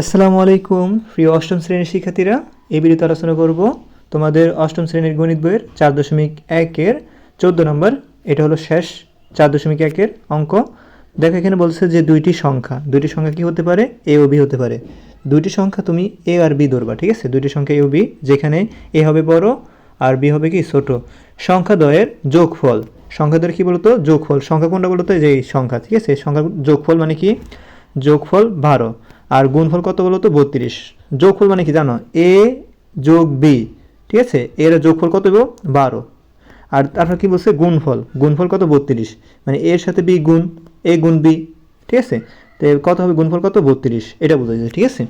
আসসালামু আলাইকুম, প্রিয় অষ্টম শ্রেণির শিক্ষার্থীরা। এই ভিডিওতে আলোচনা করব তোমাদের অষ্টম শ্রেণির গণিত বইয়ের চার দশমিক একের চোদ্দ নম্বর। এটা হলো শেষ চার দশমিক একের অঙ্ক। দেখো, এখানে বলছে যে দুইটি সংখ্যা। দুইটি সংখ্যা কি হতে পারে? এ ও বি হতে পারে। দুইটি সংখ্যা তুমি এ আর বি ধরবা, ঠিক আছে? দুইটি সংখ্যা এ ও বি, যেখানে এ হবে বড় আর বি হবে কি ছোট। সংখ্যাদ্বয়ের যোগফল। সংখ্যাদ্বয়ের কি বলতো? যোগফল। সংখ্যা কোনটা বলতো? যে এই সংখ্যা, ঠিক আছে? সংখ্যা যোগফল মানে কি? যোগফল বারো। আর গুণফল কত বলো তো? বত্রিশ। যোগফল মানে কি জানো? এ যোগ বি, ঠিক আছে? এর যোগফল কত দেবো বারো। আর তারপর কি বলছে? গুণফল। গুণফল কত? বত্রিশ। মানে এর সাথে বি গুণ, এ গুণ বি, ঠিক আছে? তো কত হবে? গুণফল কত? বত্রিশ। এটা বোঝা যায়, ঠিক আছে?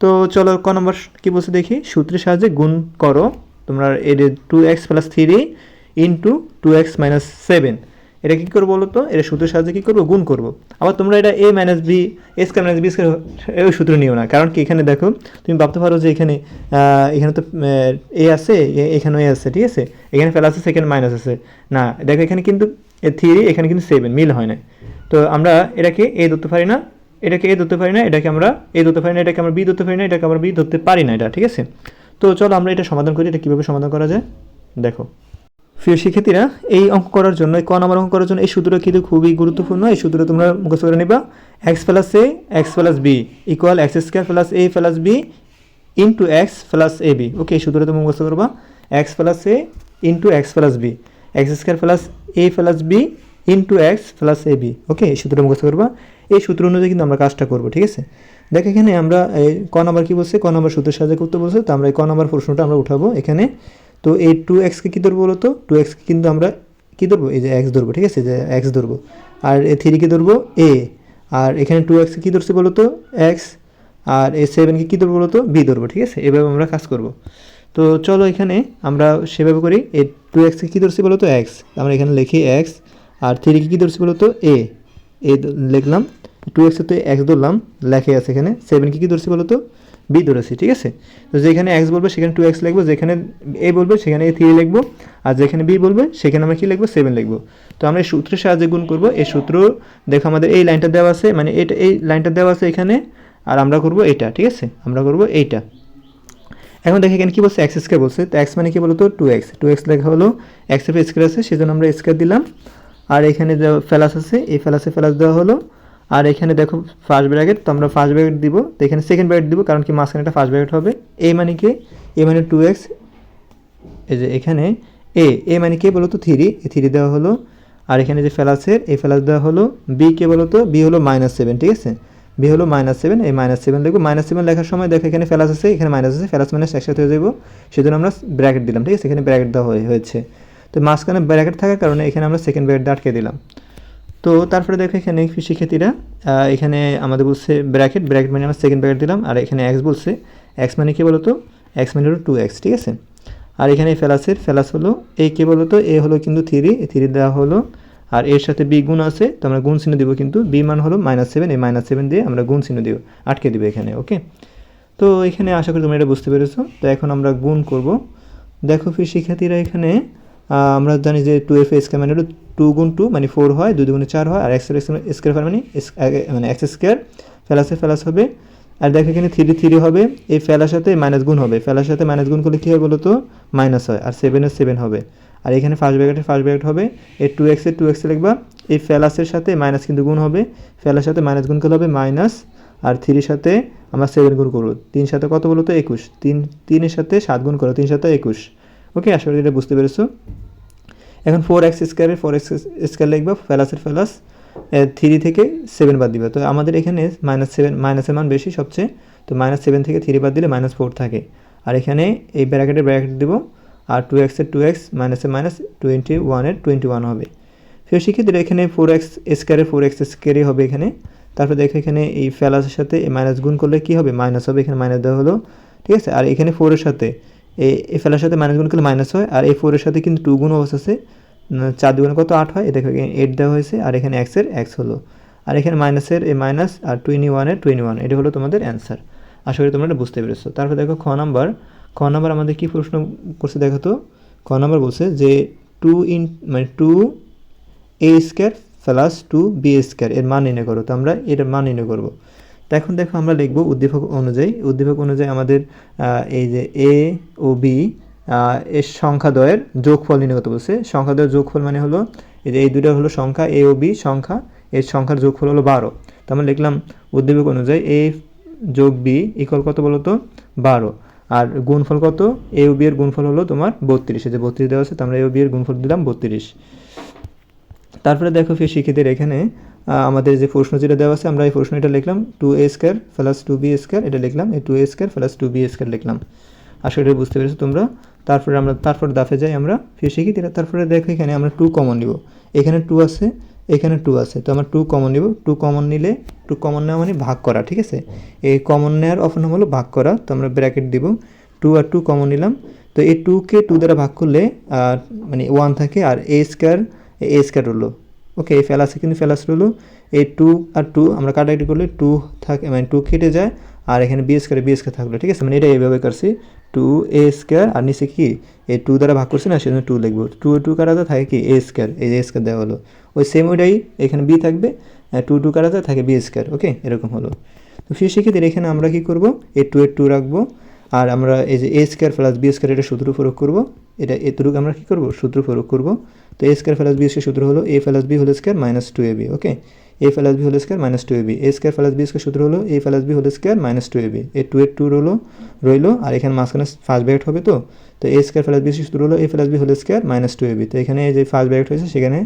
তো চলো ক নম্বর কী বলছে দেখি? সূত্রের সাহায্যে গুণ করো। তোমরা এর two x plus three into two x minus seven এটা কী করব বলো তো এটা সূত্রের সাহায্যে কী করব? গুণ করব। আবার তোমরা এটা a minus b a square minus b square সূত্র নিও না। কারণ কি? এখানে দেখো, তুমি ভাবতে পারো যে এখানে এখানে তো এ আছে, এ- এখানেও এ আছে, ঠিক আছে? এখানে প্লাস আছে, এখানে মাইনাস আছে। না, দেখো এখানে কিন্তু থ্রি এখানে কিন্তু সেভেন মিল হয় না তো আমরা এটাকে এ ধরতে পারি না, এটাকে এ ধরতে পারি না, এটাকে আমরা এ ধরতে পারি না, এটাকে আমরা বি ধরতে পারি না, এটাকে আমরা বি ধরতে পারি না, এটা, ঠিক আছে? তো চলো আমরা এটা সমাধান করি, এটা কীভাবে সমাধান করা যায়? দেখো। প্রিয় শিক্ষার্থীরা, এই অঙ্ক করার জন্য, এই ক নম্বর অঙ্ক করার জন্য এই সূত্রটা কিন্তু খুবই গুরুত্বপূর্ণ। এই সূত্র তোমরা মুখস্থ করে নিবা। X plus a x plus b equal x square plus a plus b into x plus a b okay এই সূত্রটা তুমি মুখস্থ করবা। X plus a into x plus b x square plus a plus b into x plus a b okay এই সূত্রটা মুখস্থ করবা। এই সূত্র অনুযায়ী কিন্তু আমরা কাজটা করব, ঠিক আছে? দেখ এখানে আমরা ক নম্বর কী বলছে? ক নম্বর সূত্রের সাহায্যে করতে বলছে। তো আমরা এই ক নম্বর প্রশ্নটা আমরা উঠাবো এখানে। তো এই টু এক্সকে কী ধরবো বলো তো টু এক্সকে কিন্তু আমরা কী ধরবো? এই যে এক্স ধরবো, ঠিক আছে? যে এক্স ধরবো। আর এ থ্রিকে ধরবো এ আর এখানে টু এক্সকে কী ধরছে বলো তো এক্স আর এ সেভেনকে কী ধরবো বলো তো বি ধরবো, ঠিক আছে? এভাবে আমরা কাজ করব। তো চলো এখানে আমরা সেভাবে করি। এ টু এক্সকে কী ধরছি বলো তো এক্স আমরা এখানে লিখি এক্স আর থ্রিকে কী ধরছি বলো তো এ এ লিখলাম। টু এক্সে তো এক্স ধরলাম, লেখে আছে এখানে। সেভেনকে কী ধরছি বলো তো বি ধরেছি, ঠিক আছে? তো যেখানে এক্স বলবে, সেখানে টু এক্স লিখব, যেখানে এ বলবে, সেখানে এ থ্রি লিখব, আর যেখানে বি বলবে, সেখানে আমরা কী লিখব? সেভেন লিখব। তো আমরা এই সূত্রের সাহায্যে গুণ করব। এই সূত্র, দেখো আমাদের এই লাইনটা দেওয়া আছে মানে এটা, এই লাইনটা দেওয়া আছে এখানে, আর আমরা করব এইটা ঠিক আছে? আমরা করব এইটা। এখন দেখে এখানে কি বলছে? এক্স স্কোয়ার বলছে। তো এক্স মানে কি বলতো? টু এক্স টু এক্স লেখা হলো এক্সের স্কোয়ার আছে, সেজন্য আমরা স্কোয়ার দিলাম। আর এখানে ফেলাস আছে, এই ফেলাসে ফেলাস দেওয়া হলো আর এখানে দেখো ফার্স্ট ব্র্যাকেট তো আমরা ফার্স্ট ব্র্যাকেট দিব, তো এখানে সেকেন্ড ব্র্যাকেট দিব, কারণ কি মাঝখানে একটা ফার্স্ট ব্র্যাকেট হবে। এ মানে কি? এ মানে টু এক্স এই যে এখানে এ এ মানে কে বলো তো থ্রি এ থ্রি দেওয়া হলো। আর এখানে যে ফেলাসের এই ফেলাস দেওয়া হলো বি কে বলো তো বি হলো মাইনাস সেভেন ঠিক আছে? বি হলো মাইনাস সেভেন এই মাইনাস সেভেন লিখব মাইনাস সেভেন লেখার সময় দেখো এখানে ফেলাস আছে, এখানে মাইনাস আছে ফেলাস মাইনাস একসাথে হয়ে যাব। সেজন্য আমরা ব্র্যাকেট দিলাম, ঠিক আছে? এখানে ব্র্যাকেট দেওয়া হয়ে- হয়েছে। তো মাঝখানে ব্র্যাকেট থাকার কারণে এখানে আমরা সেকেন্ড ব্র্যাকেট আটকে দিলাম। তো তারপরে দেখো এখানে শিক্ষার্থীরা এখানে আমাদের বলছে ব্র্যাকেট ব্র্যাকেট মানে আমরা সেকেন্ড ব্র্যাকেট দিলাম, আর এখানে এক্স বলছে এক্স মানে কি বলতো? এক্স মানে হলো টু এক্স ঠিক আছে? আর এখানে ফেলাসের ফেলাস হলো এ কে বলতো? এ হলো কিন্তু থ্রি থ্রি দেওয়া হলো, আর এর সাথে বি গুণ আছে, তো আমরা গুণ চিহ্ন দিব কিন্তু বি মান হলো মাইনাস সেভেন এই মাইনাস সেভেন দিয়ে আমরা গুণ চিহ্ন দিব, আটকে দিব এখানে ওকে তো এখানে আশা করি তোমরা এটা বুঝতে পেরেছ, তো এখন আমরা গুণ করব। দেখো ফির শিক্ষার্থীরা এখানে আমরা জানি যে টু এফ স্কোয়ার মানে হলো টু গুণ টু মানে ফোর হয়, দুই দুগুণে চার হয়, আর এক্স স্কোয়ার মানে মানে এক্স স্কোয়ার ফেলাসে ফেলাস হবে। আর দেখো এখানে থ্রি থ্রি হবে, এই ফেলার সাথে মাইনাস গুণ হবে। ফেলার সাথে মাইনাস গুণ করলে কী হয় বলো তো মাইনাস হয়, আর সেভেনের সেভেন হবে। আর এখানে ফার্স্ট ব্র্যাকেটের ফার্স্ট ব্র্যাকেট হবে, এই টু এক্সের টু এক্সে লিখবা, এই ফেলাসের সাথে মাইনাস কিন্তু গুণ হবে ফেলার সাথে মাইনাস গুণ করলে হবে মাইনাস আর থ্রির সাথে আমরা সেভেন গুণ করব। তিন সাথে কত বলো তো একুশ। তিন, তিনের সাথে সাত গুণ করো, তিন সাথে একুশ। ওকে আশা করি এটা বুঝতে পেরেছ। এখন ফোর এক্স স্কোয়ারের ফোর এক্স স্কোয়ার লিখবা ফেলাসের ফেলাস থ্রি থেকে সেভেন বাদ দিবা। তো আমাদের এখানে মাইনাস সেভেন মাইনাসের মান বেশি সবচেয়ে, তো মাইনাস সেভেন থেকে থ্রি বাদ দিলে মাইনাস ফোর থাকে। আর এখানে এই ব্র্যাকেটে ব্র্যাকেট দেবো, আর টু এক্সের টু এক্স মাইনাসের মাইনাস টোয়েন্টি ওয়ানের টোয়েন্টি ওয়ান হবে। ফের শিক্ষার্থীরা এখানে ফোর এক্স স্কোয়ারের ফোর এক্স স্কোয়ারই হবে এখানে। তারপর দেখো এখানে এই ফেলাসের সাথে এই মাইনাস গুণ করলে কী হবে? মাইনাস হবে, এখানে মাইনাস দেওয়া হলো। ঠিক আছে? আর এখানে ফোরের সাথে এই এই ফেলার সাথে মাইনাস গুণ করলে মাইনাস হয়, আর এই ফোরের সাথে কিন্তু টু গুণ অবস্থা আছে চার দুগুণে কত আট হয়? এ দেখো এইট দেওয়া হয়েছে, আর এখানে এক্সের এক্স হলো। আর এখানে মাইনাসের এই মাইনাস আর টোয়েন্টি ওয়ানের টোয়েন্টি ওয়ান এটা হলো তোমাদের অ্যান্সার আশা করি তোমরা এটা বুঝতে পেরেছ। তারপর দেখো, খ নাম্বার খ নাম্বার আমাদের কি প্রশ্ন করছে দেখো তো? খ নাম্বার বলছে যে টু ইন মানে two a square plus two b square এর মান নির্ণয় করো। তো আমরা এর মান নির্ণয় করব। তো এখন দেখো আমরা লিখব উদ্দীপক অনুযায়ী। উদ্দীপক অনুযায়ী আমাদের এই যে এ ও বি এর সংখ্যাদ্বয়ের যোগফল নির্ণয় করতে বলছে। সংখ্যাদ্বয়ের যোগফল মানে হলো, এই যে এই দুটো হলো সংখ্যা এ ও বি সংখ্যা, এর সংখ্যার যোগফল হলো বারো। তো আমরা লিখলাম উদ্দীপক অনুযায়ী এ যোগ বি ইকুয়াল কত বলো তো? বারো। আর গুণফল কত? এ ও বি এর গুণফল হলো তোমার বত্রিশ। যে বত্রিশ দেওয়া আছে, তো আমরা এ ও বি এর গুণফল দিলাম বত্রিশ। তারপরে দেখো ফির শিক্ষিতের এখানে আমাদের যে প্রশ্ন যেটা দেওয়া আছে, আমরা এই প্রশ্নটা লিখলাম two a square plus two b square এটা লিখলাম, এই two a square plus two b square লিখলাম। আসলে এটা বুঝতে পেরেছ তোমরা। তারপরে আমরা, তারপর দাফে যাই আমরা। ফির শিখি তারপরে দেখো এখানে আমরা টু কমন নিব। এখানে টু আছে, এখানে টু আছে। তো আমরা টু কমন নিব। টু কমন নিলে টু কমন নেওয়া মানে ভাগ করা, ঠিক আছে? এই কমন নেওয়ার অপশন হলো ভাগ করা। তো আমরা ব্র্যাকেট দিব। টু আর টু কমন নিলাম। তো এই টুকে টু দ্বারা ভাগ করলে মানে ওয়ান থাকে আর এ স্কোয়ার এ স্কোয়ার হলো। ওকে, এই ফেলাসে কিন্তু ফেলাস রইল এই টু আর টু, আমরা কাটাকাটি করলে টু থাকে মানে টু কেটে যায়, আর এখানে বি স্কোয়ার বি স্কোয়ার থাকল, ঠিক আছে? মানে এটা এইভাবে করছি। টু এ স্কোয়ার, আর নিচে কি? এই টু দ্বারা ভাগ করছি না, সেজন্য টু লিখব। টু টু কাটাতে থাকে কি? এ স্কোয়ার, এই এ স্কোয়ার দেওয়া হলো। ওই সেম ওইটাই এখানে বি থাকবে টু টু কাটাতে থাকে বি স্কোয়ার, ওকে? এরকম হলো। তো ফির সেক্ষেত্রে এখানে আমরা কি করব? এই টু এর টু রাখব, আর আমরা এই যে a square plus b square, এটা সূত্র প্রয়োগ করব। এটা এতটুকু আমরা কী করব? সূত্র প্রয়োগ করব। তো a square plus b square সূত্র হলো a plus b whole square minus two a b okay a plus b whole square minus two a b a square plus b square সূত্র হলো a plus b whole square minus two a b a two এর two রইল রইল, আর এখানে মাঝখানে first bracket হবে তো? তো এ স্কোয়ার প্লাস বি সূত্র হলো a plus b whole square minus two a b তো এখানে যে ফার্স্ট ব্র্যাকেট হয়েছে সেখানে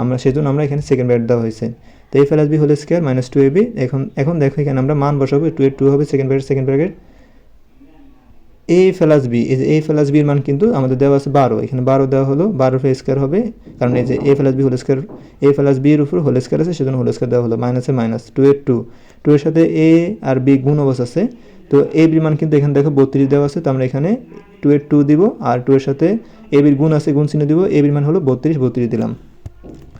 আমরা, সেজন্য আমরা এখানে সেকেন্ড ব্র্যাকেট দেওয়া হয়েছে। তো a plus b whole square minus two a b এখন এখন দেখো এখানে আমরা মান বসাবো টু এর টু হবে second bracket second bracket a plus b এই যে এ প্লাস বির মান কিন্তু আমাদের দেওয়া আছে বারো। এখানে বারো দেওয়া হলো, বারো স্কোয়ার হবে, কারণ এই যে a plus b whole square a plus বির উপর হোল স্কোয়ার আছে, সেজন্য হোল স্কোয়ার দেওয়া হলো মাইনাসে মাইনাস টু এর টু টু এর সাথে এ আর বি গুণ অবস্থা আছে, তো এ বির মান কিন্তু এখানে দেখো বত্রিশ দেওয়া আছে, তো আমরা এখানে টু এর টু দিব, আর টু এর সাথে এ বির গুণ আছে, গুণ চিহ্ন দিব এ বির মান হলো বত্রিশ বত্রিশ দিলাম।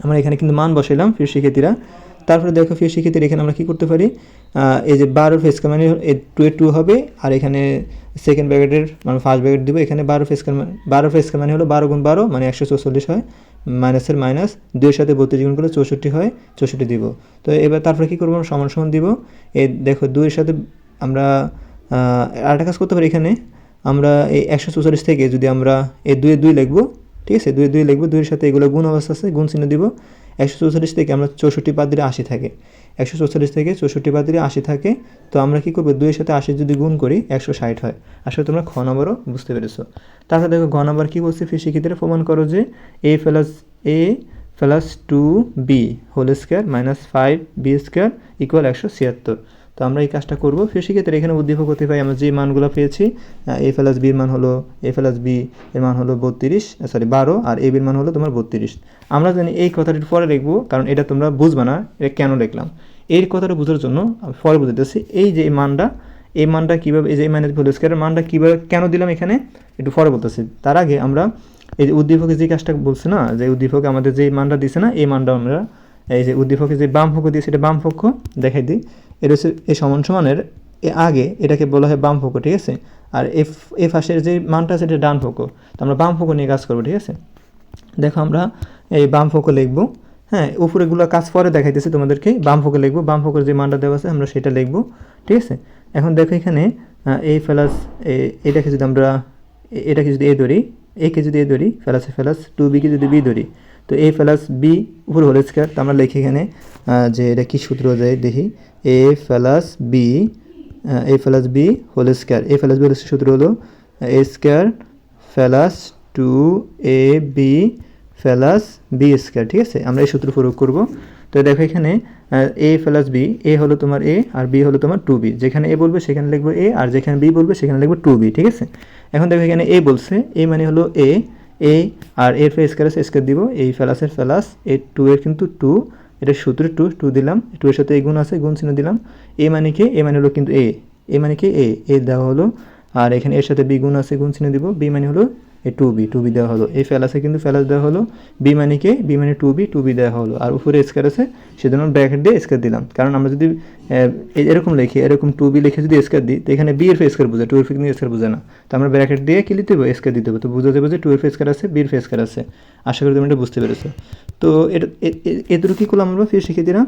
আমরা এখানে কিন্তু মান বসাইলাম, ফির শিক্ষার্থীরা তারপরে দেখো ফির শিক্ষার্থীরা, এখানে আমরা কি করতে পারি? এই যে বারো ফেস মানে টু এ টু হবে, আর এখানে সেকেন্ড ব্র্যাকেটের মানে ফার্স্ট ব্র্যাকেট দিব। এখানে বারো ফেস বারো ফেস মানে হলো বারো গুণ বারো মানে একশো চৌচল্লিশ হয়। মাইনাসের মাইনাস দুইয়ের সাথে বত্রিশ গুণ করলে চৌষট্টি হয়, চৌষট্টি দিব। তো এবার তারপরে কী করব সমান সমান দিব। এই দেখো দুইয়ের সাথে আমরা আরেকটা কাজ করতে পারি এখানে। আমরা এই একশো চৌচল্লিশ থেকে যদি আমরা এই দুয়ে দুই লিখব, ঠিক আছে? দুই দুই লিখব, দুইয়ের সাথে এগুলো গুণ অবস্থা আছে, গুণ চিহ্ন দিব। একশো চৌচল্লিশ থেকে আমরা চৌষট্টি বাদ দিলে আশি থাকে। একশো চৌচল্লিশ থেকে চৌষট্টি বাদ দিলে আশি থাকে। তো আমরা কী করব? দুইয়ের সাথে আশি যদি গুণ করি, একশো ষাট হয়। আসলে তোমরা খ নম্বরও বুঝতে পেরেছ। তারপরে দেখো ঘ নম্বর কী বলছে? ফির শিক্ষিতরা প্রমাণ করো যে a plus a plus two b whole square minus five b square equal একশো ছিয়াত্তর। তো আমরা এই কাজটা করব। ফির সেক্ষেত্রে এখানে উদ্দীপক হতে পাই আমরা যে মানগুলো পেয়েছি এ প্লাস বির মান হলো এ প্লাস বি এর মান হলো বত্রিশ সরি বারো, আর এ বির মান হলো তোমার বত্রিশ। আমরা জানি এই কথাটির পরে লিখব কারণ এটা তোমরা বুঝবে না, এটা কেন লিখলাম এই কথাটা বোঝার জন্য পরে বুঝতেছি এই যে মানটা, এই মানটা কীভাবে, এই যে মাইনাস ভ্যালু স্কোয়ারের মানটা কীভাবে, কেন দিলাম এখানে, একটু পরে বলতেছি। তার আগে আমরা এই যে উদ্দীপকে যে কাজটা বলছে না, যে উদ্দীপকে আমাদের যে মানটা দিছে না, এই মানটা আমরা, এই যে উদ্দীপকে যে বাম পক্ষ দিয়েছে, এটা বাম পক্ষ দেখাই দিই। এটা হচ্ছে এই সমান সমানের এ আগে এটাকে বলা হয় বাম পক্ষ ঠিক আছে? আর এফ এ ফাঁসের যে মানটা আছে এটা ডান পক্ষ তো আমরা বাম পক্ষ নিয়ে কাজ করব, ঠিক আছে? দেখো আমরা এই বাম পক্ষ লিখব। হ্যাঁ উপরেগুলো কাজ পরে দেখাইতেছি তোমাদেরকে। বাম পক্ষে লিখব, বাম পক্ষের যে মানটা দেওয়া আছে আমরা সেটা লিখব, ঠিক আছে? এখন দেখো এখানে এ প্লাস এটাকে যদি আমরা এটাকে যদি এ ধরি একে যদি এ ধরি প্লাসে প্লাস টু বিকে যদি বি ধরি, তো এ প্লাস বি উপর হোল স্কোয়ার তো আমরা লিখি এখানে যে এটা কী সূত্র যায় দেখি a plus b a plus b whole square a plus b whole সূত্র হলো a square plus two a b plus b square ঠিক আছে? আমরা এই সূত্র প্রয়োগ করব। তো দেখো এখানে এ প্লাস বি এ হলো তোমার এ আর বি হলো তোমার টু বি যেখানে এ বলবে, সেখানে লিখব এ আর যেখানে বি বলবে, সেখানে লিখব টু বি ঠিক আছে? এখন দেখো এখানে এ বলছে এ মানে হলো এ এ আর এর ফে স্কোয়ার স্কোয়ার দিব। এই ফেলাসের ফেলাস এ টু এর কিন্তু টু এটা সূত্রে টু টু দিলাম, টু এর সাথে এ গুণ আছে, গুণ চিহ্ন দিলাম। এ মানে কি? এ মানে হলো কিন্তু এ। এ মানে কি? এ এ দেওয়া হলো। আর এখানে এর সাথে বি গুণ আছে, গুণ চিহ্ন দিব। বি মানে হলো টু বি টু বি দেওয়া হলো। এই ফেলাসে কিন্তু ফেলাস দেওয়া হলো। বি মানে কে? বি মানে টু বি টু বি দেওয়া হলো। আর উপরে স্কোয়ার আছে, সেজন্য ব্র্যাকেট দিয়ে স্কোয়ার দিলাম। কারণ আমরা যদি এরকম লিখি, এরকম টু বি লিখে যদি স্কোয়ার দিই, তো এখানে বি এর বোঝায় টু এর কিন্তু স্কোয়ার বোঝায় না। তো আমরা ব্র্যাকেট দিয়ে কি লিখতে হবে? স্কোয়ার দিতে হবে। তো বুঝা যাবে যে টু এর স্কোয়ার আছে বি এর আছে। আশা করি তুমি এটা বুঝতে পেরেছ। তো এটা, এ- এ- এদুরু কী করলাম আমরা, ফির শিখে দিলাম।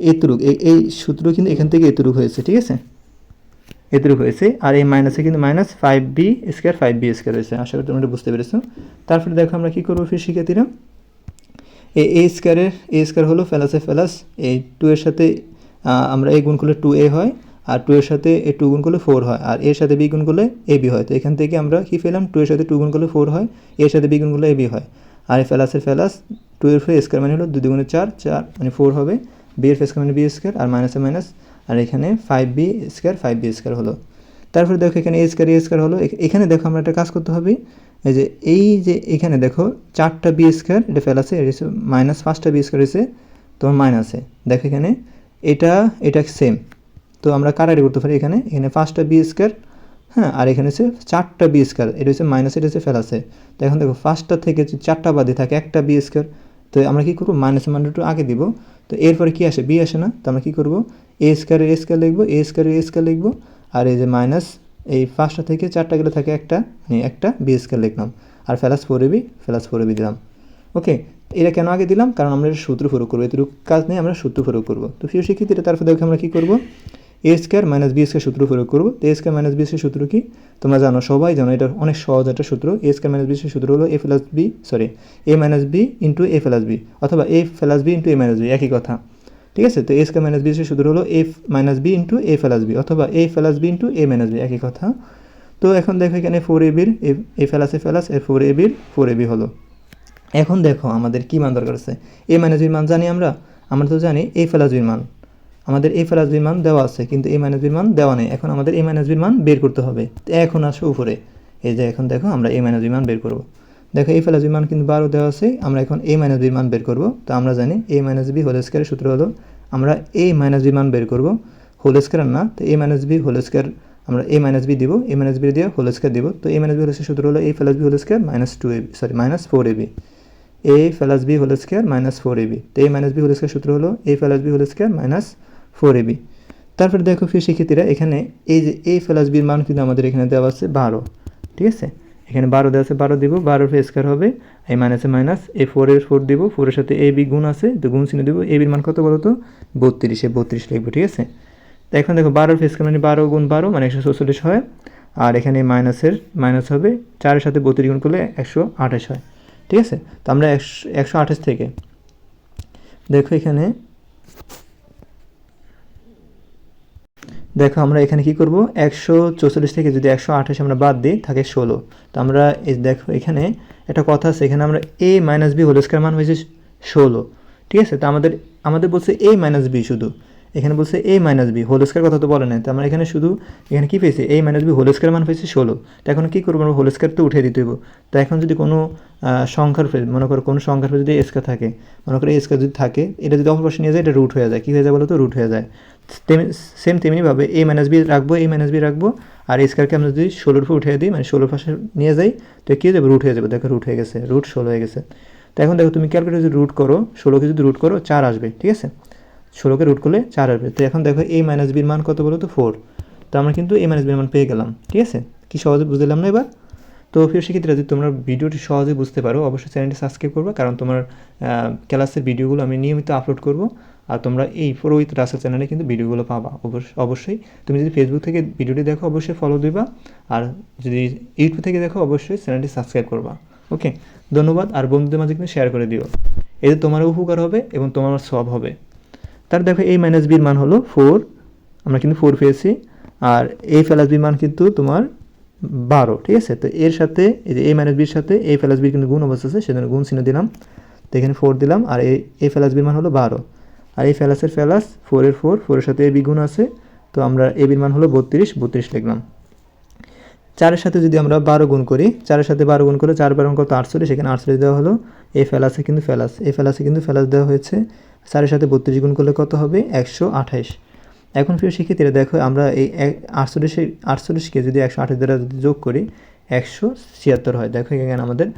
এতটুক এই সূত্র কিন্তু এখান থেকে এতটুক হয়েছে, ঠিক আছে? এতটুক হয়েছে। আর এই মাইনাসে কিন্তু minus five b square five b square হয়েছে আশা করি তোমরা বুঝতে পেরেছ। তারপরে দেখো আমরা কী করব ফির শিক্ষার্থীরা? এই এ স্কোয়ারের এ স্কোয়ার হলো ফেলাসে ফেলাস এই টু এর সাথে আমরা এ গুণ করলে টু এ হয়, আর টু এর সাথে এ টু গুণ করলে ফোর হয়। আর এর সাথে বি গুণ করলে এ বি হয়। তো এখান থেকে আমরা কি পেলাম? টু এর সাথে টু গুণ করলে ফোর হয় এর সাথে বি গুণ করলে এ বি হয়। আর এই ফেলাসের ফেলাস টু এর স্কোয়ার মানে হলো দুই চার চার মানে ফোর হবে। বি এর স্কোয়ার মানে বি স্কোয়ার আর মাইনাসে মাইনাস আর এখানে five b square five b square হলো। তারপরে দেখো এখানে এ স্কোয়ার এ স্কোয়ার হলো। এখানে দেখো আমরা একটা কাজ করতে হবে। এই যে এই যে এখানে দেখো চারটা বি স্কোয়ার এটা ফেলাছে এটা মাইনাস পাঁচটা বি স্কোয়ার এসে তোমার মাইনাসে দেখো এখানে এটা এটা সেম তো আমরা কাটারি করতে পারি এখানে? এখানে পাঁচটা বি স্কোয়ার হ্যাঁ আর এখানে হচ্ছে চারটা বি স্কোয়ার এটা হচ্ছে মাইনাস এটা হচ্ছে ফেলাসে তো এখন দেখো পাঁচটা থেকে চারটা বাদে থাকে একটা বি স্কোয়ার তো আমরা কী করব? মাইনাসের মানটা একটু আগে দিব। তো এরপরে কী আসে? বি আসে না। তো আমরা কী করব? এ স্কোয়ারের এ স্কোয়ার লিখব এ স্কোয়ারের এ স্কোয়ার লিখব। আর এই যে মাইনাস এই পাঁচটা থেকে চারটা গেলে থাকে একটা একটা বি স্কোয়ার লিখলাম। আর plus four a b plus four a b দিলাম। ওকে এটা কেন আগে দিলাম? কারণ আমরা এটা সূত্র প্রয়োগ করব এটুকু কাজ নেই, আমরা সূত্র প্রয়োগ করব। তো প্রিয় শিক্ষিতরা তারপর দেখো আমরা কী করব? A square minus b square সূত্র প্রয়োগ করব। তো a square minus b square সূত্র কি? তোমরা জানো সবাই জানো, এটা অনেক সহজ একটা সূত্র। A square minus b square সূত্র হলো a plus b sorry a minus b into a plus b অথবা a plus b into a minus b একই কথা। ঠিক আছে? তো এ স্কোয়ার মাইনাস বি সূত্র হলো A minus B into A plus B অথবা A plus B into A minus B একই কথা। তো এখন দেখো এখানে ফোর এ বির এ ফেলাস এ ফেলাস এ ফোর এ বির ফোর এ বি হলো। এখন দেখো আমাদের কি মান দরকার আছে? এ মাইনাস বির মান জানি আমরা? আমরা তো জানি এ প্লাস বির মান। আমাদের এ প্লাস বির মান দেওয়া আছে, কিন্তু এ মাইনাস বির মান দেওয়া নেই। এখন আমাদের এ মাইনাস বির মান বের করতে হবে। এখন আসো উপরে। এই যে এখন দেখো আমরা এ মাইনাস বির মান বের করব। দেখো এ প্লাস মান কিন্তু বারো দেওয়া আছে, আমরা এখন এ মাইনাস বির মান বের করব। তো আমরা জানি এ মাইনাস বি হোল স্কোয়ারের সূত্র হলো, আমরা এ মাইনাস বি মান বের করব হোল স্কোয়ার না, তো A minus B whole square আমরা এ মাইনাস বি দিব এ মাইনাস বি দিয়ে হোল স্কোয়ার দিব। তো A minus B whole square সূত্র হলো A plus B whole square minus two A sorry minus four A B A plus B whole square minus four A B তো A minus B whole square সূত্র হলো A plus B whole square minus four A B তারপরে দেখো ফির শিক্ষার্থীরা, এখানে এই যে এ প্লাস বির মান কিন্তু আমাদের এখানে দেওয়া আছে বারো, ঠিক আছে? এখানে বারো দেওয়া আছে, বারো দিব, বারোর স্কোয়ার হবে এই মাইনাসে মাইনাস এ ফোরের ফোর দিব ফোরের সাথে এ বি গুণ আছে, তো গুণ চিহ্ন দিব এ বির মান কত বলো তো বত্রিশে বত্রিশ লিখব, ঠিক আছে? তো এখন দেখো বারোর স্কোয়ার মানে বারো গুণ বারো মানে একশো চৌচল্লিশ হয়, আর এখানে মাইনাসের মাইনাস হবে, চারের সাথে বত্রিশ গুণ করলে একশো আঠাশ হয়, ঠিক আছে? তো আমরা একশো একশো আঠাশ থেকে, দেখো এখানে দেখো আমরা এখানে কি করব? একশো চৌচল্লিশ থেকে যদি একশো আঠাশ আমরা বাদ দিই, থাকে ষোলো। তো আমরা দেখো এখানে একটা কথা আছে, এখানে আমরা A minus B whole square মান হয়েছে ষোলো। ঠিক আছে? তো আমাদের আমাদের বলছে এ মাইনাস বি শুধু। এখানে বলছে A minus B whole square কথা তো বলে নাই। তো আমরা এখানে শুধু, এখানে কী পেয়েছি? A minus B whole square মান পেয়েছি ষোলো। তো এখন কী করব? আমরা হোল স্কোয়ার তো উঠে দিতে হইব। তো এখন যদি কোনো সংখ্যার ফেজ, মনে করো কোনো সংখ্যার ফেজ যদি স্কোয়ার থাকে, মনে করো স্কোয়ার যদি থাকে, এটা যদি অপর পাশে নিয়ে যায়, এটা রুট হয়ে যায়। কী হয়ে যায় বলো তো রুট হয়ে যায়। সেম তেমনিভাবে এ মাইনাস বি রাখব এ মাইনাস বি রাখব, আর স্কোয়ারকে আমরা যদি ষোলোর উপর উঠিয়ে দিই মানে ষোলোর পাশে নিয়ে যাই, তো কী হয়ে যাবে? রুট হয়ে যাবে। দেখো রুট হয়ে গেছে রুট ষোলো হয়ে গেছে। তো এখন দেখো তুমি ক্যালকুলেটর যদি রুট করো, ষোলোকে যদি রুট করো, চার আসবে, ঠিক আছে? ষোলোকে রুট করলে চার আসবে। তো এখন দেখো এ মাইনাস বির মান কত বলো তো? ফোর তো আমরা কিন্তু এই মাইনাস বির মান পেয়ে গেলাম, ঠিক আছে? কি সহজে বুঝলাম না এবার? তো প্রিয় শিক্ষার্থীরা, যদি তোমরা ভিডিওটি সহজে বুঝতে পারো, অবশ্যই চ্যানেলটি সাবস্ক্রাইব করবে, কারণ তোমার ক্লাসের ভিডিওগুলো আমি নিয়মিত আপলোড করব, আর তোমরা এই পুরোহিত রাসেল চ্যানেলে কিন্তু ভিডিওগুলো পাবা অবশ্য- অবশ্যই। তুমি যদি ফেসবুক থেকে ভিডিওটি দেখো, অবশ্যই ফলো দিবা, আর যদি ইউটিউব থেকে দেখো, অবশ্যই চ্যানেলটি সাবস্ক্রাইব করবা ওকে ধন্যবাদ, আর বন্ধুদের মাঝে কিন্তু শেয়ার করে দিও। এতে তোমারও উপকার হবে এবং তোমার সব হবে। তার দেখো এই মাইনাস বির মান হলো ফোর আমরা কিন্তু ফোর পেয়েছি। আর এই প্লাস বির মান কিন্তু তোমার বারো, ঠিক আছে? তো এর সাথে, এই যে এ মাইনাস বির সাথে এই প্লাস বির কিন্তু গুণ অবস্থা আছে, সেজন্য গুণ চিহ্ন দিলাম। তো এখানে ফোর দিলাম, আর এই এই প্লাস বির মান হলো বারো। আর এই প্লাসের প্লাস ফোরের ফোর ফোরের সাথে এ বি গুণ আছে। তো আমরা এ বির মান হলো বত্রিশ বত্রিশ লিখলাম। চারের সাথে যদি আমরা বারো গুণ করি, চারের সাথে বারো গুণ করে চার বারো কত আটচল্লিশ, এখানে আটচল্লিশ দেওয়া হলো। এই ফেলাসে কিন্তু ফেলাস এই ফেলাসে কিন্তু ফেলাস দেওয়া হয়েছে। চারের সাথে বত্রিশ গুণ করলে কত হবে? একশো আঠাইশ এখন প্রিয় শিক্ষার্থীরা, দেখো আমরা এই আটচল্লিশে আটচল্লিশকে যদি একশো আঠাশ দ্বারা যদি যোগ করি, একশো ছিয়াত্তর হয়। দেখো এখানে আমাদের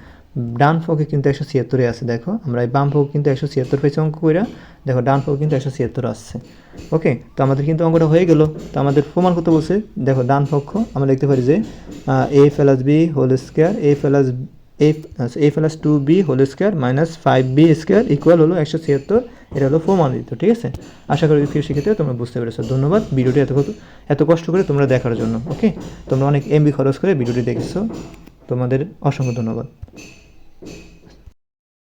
ডান পক্ষে কিন্তু একশো ছিয়াত্তরে আছে, দেখো। আমরা এই বাম পক্ষ কিন্তু একশো ছিয়াত্তর পেয়েছি অঙ্ক কইরা। দেখো, ডান পক্ষ কিন্তু একশো ছিয়াত্তর আসছে। ওকে? তো আমাদের কিন্তু অঙ্কটা হয়ে গেল। তো আমাদের প্রমাণ করতে বলছে, দেখো ডান পক্ষ, আমরা লিখতে পারি যে A plus B whole square A plus A A plus two B whole square minus five B square equal হলো একশো ছিয়াত্তর। এটা হলো প্রমাণিত ঠিক আছে? আশা করি প্রিয় শিক্ষার্থীরা তোমরা বুঝতে পেরেছ। ধন্যবাদ, ভিডিওটি এত কত এত কষ্ট করে তোমরা দেখার জন্য, ওকে? তোমরা অনেক এমবি খরচ করে ভিডিওটি দেখেছ। তোমাদের অসংখ্য ধন্যবাদ।